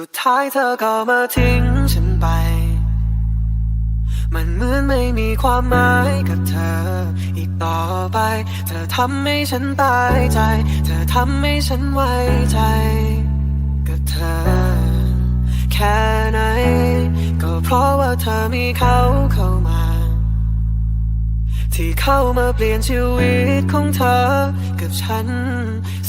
สุดท้ายเธอก็มาทิ้งฉันไป มันเหมือนไม่มีความหมายกับเธอ อีกต่อไป เธอทำให้ฉันตายใจ เธอทำให้ฉันไว้ใจ กับเธอ แค่ไหน ก็เพราะว่าเธอมีเขาเข้ามา ที่เข้ามาเปลี่ยนชีวิตของเธอ กับฉัน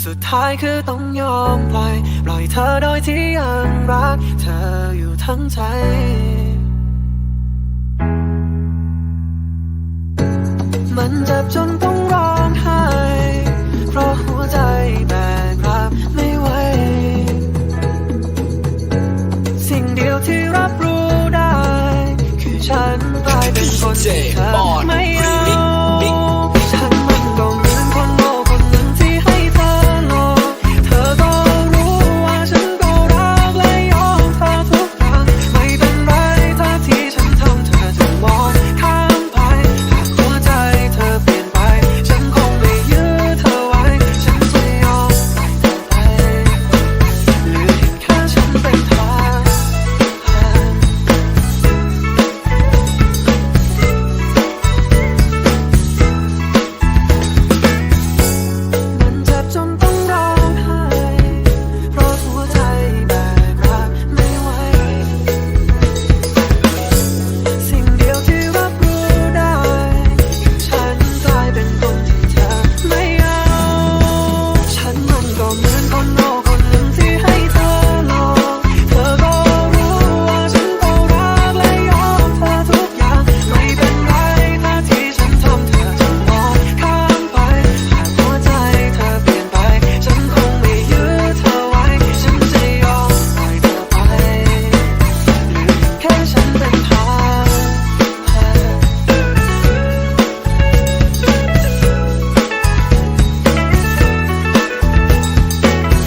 สุดท้ายคือต้องยอมปล่อยป ธอโดยที่ยังรัก เธออยู่ทั้งใจ มันเจ็บจนต้องร้องไห้ เพราะหัวใจแบกรับไม่ไหว สิ่งเดียวที่รับรู้ได้ คือฉันกลายเป็นคนที่เธอไม่